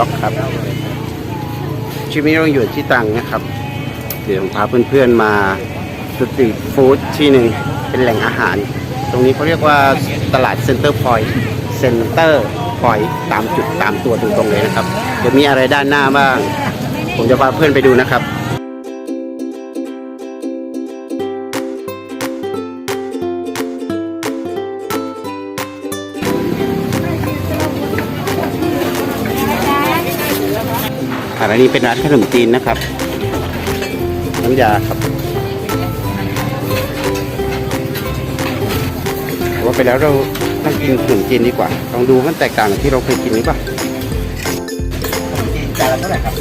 ล็อกครับชีวิตเราอยู่ที่ตังนะครับ เดี๋ยวผมพาเพื่อนๆมาสตรีทฟู้ดที่หนึ่งเป็นแหล่งอาหาร ตรงนี้เขาเรียกว่าตลาดเซ็นเตอร์พอยต์เซ็นเตอร์พอยต์ตามจุดตามตัวตรงๆเลยนะครับ เดี๋ยวมีอะไรด้านหน้าบ้าง ผมจะพาเพื่อนไปดูนะครับ อ่าอันนี้เป็นร้านขนมจีนนะครับน้ำยาครับแต่ว่าไปแล้วเราต้องกินขนมจีนดีกว่าลองดูมันแตกต่างกับที่เราเคยกินหรือเปล่าขนมจีนจานละเท่าไหร่ครับ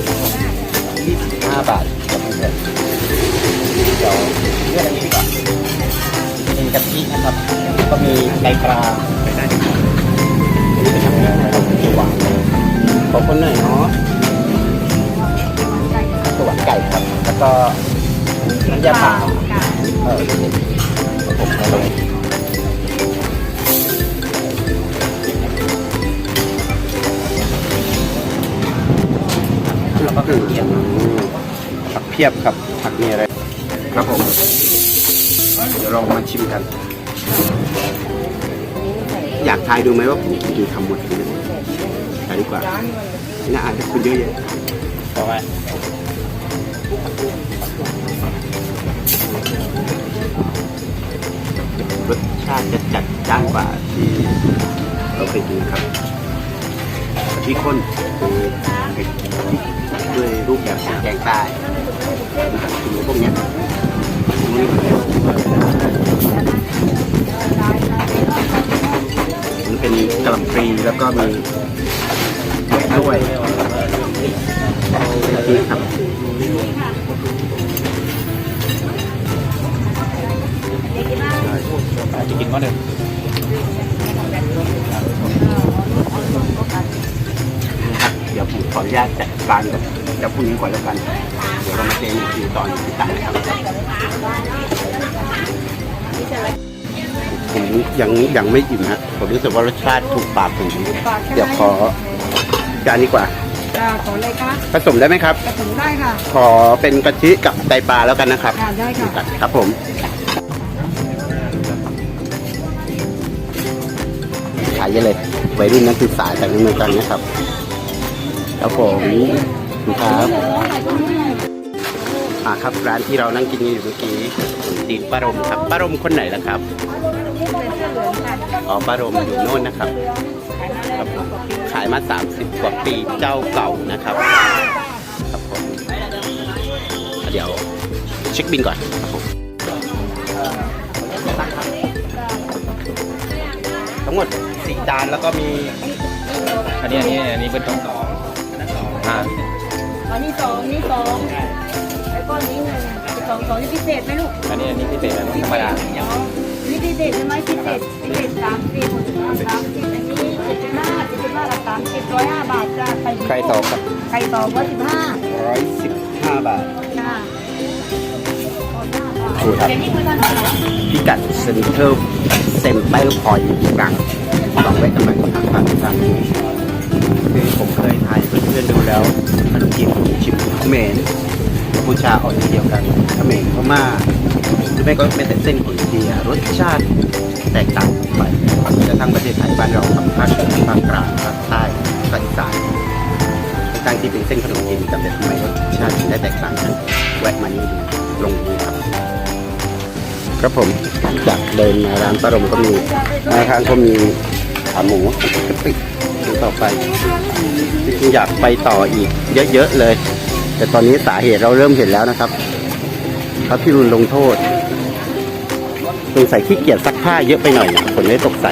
25บาทครับเพื่อนเดี๋ยวเลือกอันนี้ดีกว่าเป็นกะทินะครับก็มีไก่ปลาอันนี้เป็นน้ำขนมจีนหวานขอคนหน่อยเนาะสวรร ค์ไก่ครับ แล้วก็น้ำยาป่าเออผมให้ลงแล้วก็คือผักเพียบครับ ผักมีอะไร ครับผม เดี๋ยวเรามาชิมกัน อยากทายดูไหมว่าผมกินคำหมดไหมทายดีกว่าน่าอาจจะคุณเยอะแยะเพราะว่า รสชาติจะจัดจ้านกว่าที่เราเคยกินครับกะทิข้นคือด้วยรูปแบบของแกงใต้นะครับกินพวกนี้มันเป็นกะหล่ำปลีแล้วก็มีด้วยกะทิครับ กินก็เดิมนะครับเดี๋ยวผมขออนุญาตจัดการกับเจ้าพวกนี้ก่อนแล้วกัน เดี๋ยวเรามาเจอกันอีกทีตอนที่ตัดนะครับผมยังยังไม่อิ่มฮะผมรู้สึกว่ารสชาติถูกปากผมเดี๋ยวขอจานนี้กว่าจ้าขอเลยค่ะผสมได้ไหมครับกระถุงได้ค่ะ ขอเป็นกะทิกับไตปลาแล้วกันนะครับค่ะได้ค่ะ ครับผม เยอะเลยวัยรุ่นนักศึกษาจากในเมืองกันนะครับครับผมครับอ่าครับร้านที่เรานั่งกินอยู่เมื่อกี้ตีนป้ารมครับป้ารมคนไหนล่ะครับอ๋อป้ารมอยู่โน่นนะครับครับผมขายมา 30 กว่าปีเจ้าเก่านะครับครับผมเดี๋ยวเช็คบินก่อนครับผมทั้งหมด สี่จานแล้วก็มีอันนี้อันนี้อันนี้เป็นสองสองอ่าอันนี้สองนี่สองแล้วก็นี้หนึ่งสองสองนี่พิเศษไหมลูกอันนี้อันนี้พิเศษอันนี้ธรรมดาอ๋อนี่พิเศษใช่ไหมพิเศษพิเศษสามสิบสามสิบอันนี้เจ็ดสิบห้าเจ็ดสิบห้ากับสามสิบร้อยห้าบาทจ้าไข่ใครตอบครับไข่ต่อร้อยสิบห้าร้อยสิบห้าบาทจ้าถูกครับเดี๋ยวนี้คือตอนไหนพิกัดเซ็นเตอร์เซ็นเตอร์พอยต์กลาง ลองไว้กันไปทางฝั่งทางนี้คือผมเคยทายเพื่อนๆดูแล้วขนมจีนชิมเขมรกัมพูชาออกเดียวกันเขมรพม่าหรือไม่ก็ไม่แต่เส้นของอินเดียรสชาติแตกต่างไปจะทั้งประเทศไทยบ้านเรากับภาคเหนือภาคกลางภาคใต้ภาคอีสานทั้งที่เป็นเส้นขนมจีนกับแต่ทำไมรสชาติถึงได้แตกต่างกันแวะมานี่ดูลงนี้ครับ ครับผมจากเดินมาร้านปลารมก็มีมาทางก็มี ขาหมูกะปิดูต่อไปจริงอยากไปต่ออีก เยอะๆเลย แต่ตอนนี้สาเหตุเราเริ่มเห็นแล้วนะครับพระพี่รุนลงโทษสงสัยขี้เกียจซักผ้าเยอะไปหน่อยฝนเลยตกใส่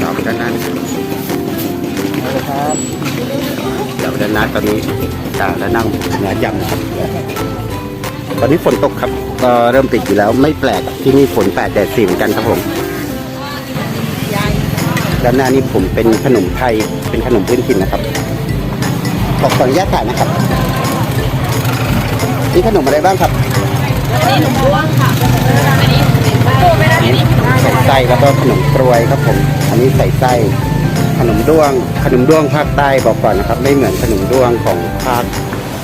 เราไปด้านหน้านะครับเดี๋ยวด้านหน้าตอนนี้ตาแล้วนั่งเนื้อยำนะครับ ตอนนี้ฝนตกครับก็เริ่มติดอยู่แล้วไม่แปลกที่นี่ฝนแปดแดดสี่เหมือนกันครับผมด้านหน้านี้ผมเป็นขนมไทยเป็นขนมพื้นถิ่นนะครับขอขออนุญาตถ่ายนะครับนี่ขนมอะไรบ้างครับนี่หนุ่มร่วงค่ะอันนี้โตไม่ได้อันนี้ใส่ไส้แล้วก็ขนมกรวยครับผม อันนี้ใส่ไส้ขนมด้วง ขนมด้วงภาคใต้บอกก่อนนะครับ ไม่เหมือนขนมด้วงของภาค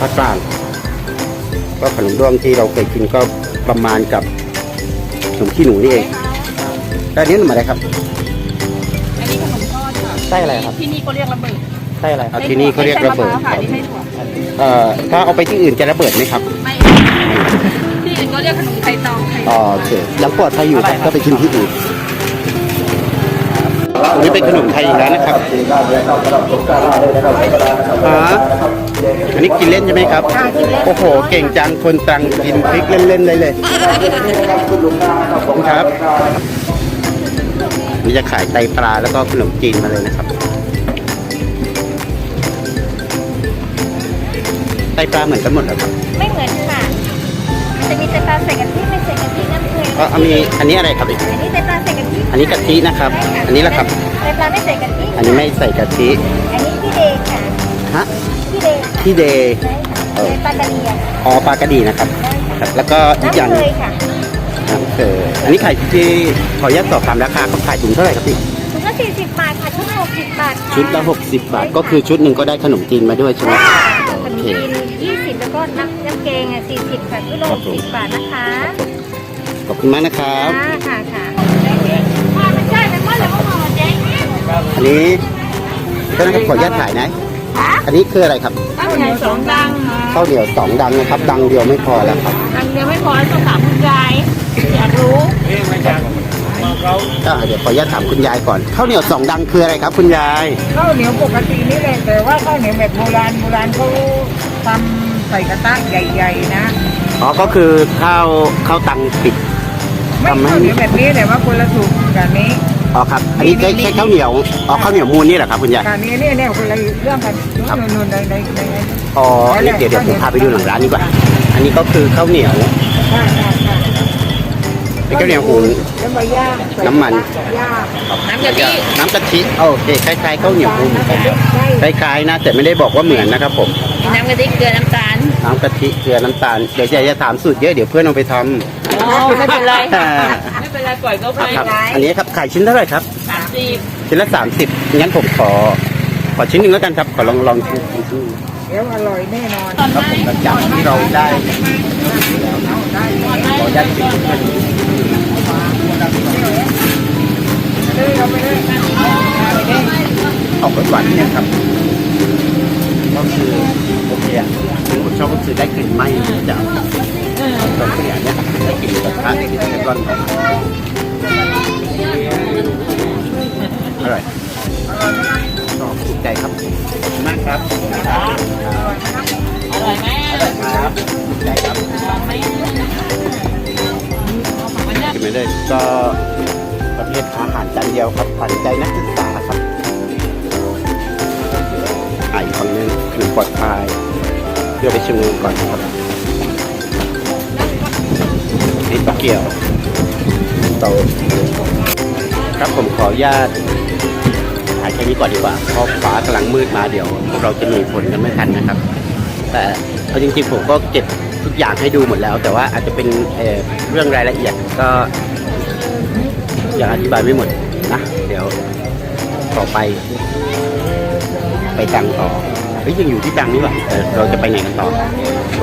ภาคกลาง ก็ขนมด้วงที่เราเคยกินก็ประมาณกับขนมขี้หนูนี่เองแล้วอันนี้ขนมอะไรครับ อันนี้ขนมทอดค่ะไส้อะไรครับ ที่นี่ก็เรียกระเบิดไส้อะไรคเอารับที่นี่เขาเรียกระเบิดค่ะที่ให้ถั่วเอ่อถ้าเอาไปที่อื่นจะระเบิดไหมครับไม่ที่อื่นก็เรียกขนมไข่ตองไข่อ๋อโอเคยังปลอดภัยอยู่ครับก็ไปกินที่อื่น ตรงนี้เป็นขนมไทยอีกแล้วนะครับฮะอันนี้กินเล่นใช่ไหมครับ โอ้โห เก่งจัง คนตรังกินพริกเล่นๆเลยเลยขอบคุณครับ นี่จะขายไตปลาแล้วก็ขนมจีนมาเลยนะครับ ไตปลาเหมือนกันหมดเหรอครับไม่เหมือนค่ะมันจะมีไตปลาใส่กะทิไม่ใส่กะทิน้ำเกลือก็อันนี้อันนี้อะไรครับอีกอันนี้ไตปลาใส่กะทิ อันนี้กะทินะครับ อันนี้ละครับไตปลาไม่ใส่กะทิอันนี้ไม่ใส่กะทิอันนี้ที่เดย์ค่ะฮะที่เดย์ค่ะที่เดย์ใช่ค่ะเป็นปลากระเดียงอ๋อปลากระดีนะครับครับ แล้วก็อีกอย่างน้ำเคยค่ะน้ำเกลืออันนี้ขายที่ขออนุญาตสอบถามราคาเขาขายถุงเท่าไหร่ครับพี่ถุงละสี่สิบบาทค่ะชุดละหกสิบบาทค่ะชุดละ60บาทก็คือชุดหนึ่งก็ได้ขนมจีนมาด้วยใช่ไหมค่ะขโอนมเคจีนยี่สิบแล้วก็น้ำน้ำแกงอะสี่สิบค่ะชุดละหกสิบบาทนะคะขอบคุณมากนะครับค่ะค่ะ ค่ะค่ะมันใช่มันว่าอะไรว่ามาเจ๊อันนี้ก็นะครับขออนุญาตถ่ายนะค่ะอันนี้คืออะไรครับข้าวเหนียวสองดังข้าวเหนียวสองดังนะครับ ดังเดียวไม่พอแล้วครับดังเดียวไม่พอต้องถามคุณยายอยากรู้ก็เดี๋ยวขออนุญาตถามคุณยายก่อนข้าวเหนียวสองดังคืออะไรครับ คุณยายข้าวเหนียวปกตินี่แหละแต่ว่าข้าวเหนียวแบบโบราณโบราณเขาทำใส่กระทะใหญ่ ๆ นะอ๋อก็คือข้าวข้าวตังปิด ไม่ทำให้ข้าวเหนียวแบบนี้แต่ว่าคนละสูตรกับนี้ อ๋อครับ อันนี้ใช้ใช้ข้าวเหนียวอ๋อข้าวเหนียวมูลนี่เหรอครับคุณยายกับนี้เนี่ยเนี่ยคนละเรื่องกันครับนู่นๆในในในในอ๋ออันนี้เดี๋ยวเดี๋ยวผมพาไปดูหลังร้านดีกว่า อันนี้ก็คือข้าวเหนียว ใช่ใช่ใช่ เป็นข้าวเหนียวหุงแล้วมาย่างใส่น้ำมัน ย่างน้ำกะทิน้ำกะทิโอเคคล้ายๆข้าวเหนียวมูลเหมือนกันใช่คล้ายๆนะ แต่ไม่ได้บอกว่าเหมือนนะครับผมน้ำกะทิเกลือน้ำตาลน้ำกะทิเกลือน้ำตาลเดี๋ยวจะจะถามสูตรเยอะเดี๋ยวเพื่อนเอาไปทอ๋อไม่เป็นไรำอ่าไม่เป็นไรปล่อยเขาไปครับอันนี้ครับขายชิ้นเท่าไหร่ครับสามสิบชิ้นละสามสิบงั้นผมขอ ขอชิ้นหนึ่งแล้วกันครับขอลองลองชิมชิมชิมเดี๋ยวอร่อยแน่นอนตอนครับไหนผมหลังจากที่เราได้ขอได้ชิม ออกรสหวานนิดนึงครับก็คือโอเคอะที่ผมชอบก็คือได้กลิ่นไหม้จากต้นเสียเนี่ยได้กลิ่นกระทะที่เป็นก้อนออกมาอร่อยชอบถูกใจครับมากครับอร่อยไหมครับถูกใจครับ กินไม่ได้ ก็ประเภทอาหารจานเดียวครับขวัญใจนักศึกษาครับอีกฝั่งนึงขนมปลอดภัยเพื่อไปชิมก่อนครับนี่ตะเกียวโตครับผมขออนุญาตถ่ายแค่นี้ก่อนดีกว่าเพราะฟ้ากำลังมืดมาเดี๋ยวพวกเราจะหนีฝนกันไม่ทันนะครับ แต่ เอาจริงๆผมก็เก็บทุกอย่างให้ดูหมดแล้ว แต่ว่าอาจจะเป็นเเรื่องรายละเอียดก็ยังอธิบายไม่หมดนะเดี๋ยวต่อไป ไปดังต่อเฮ้ยยังอยู่ที่ดังนี่หว่าเราจะไปไหนกันต่อ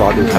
รอดูครับ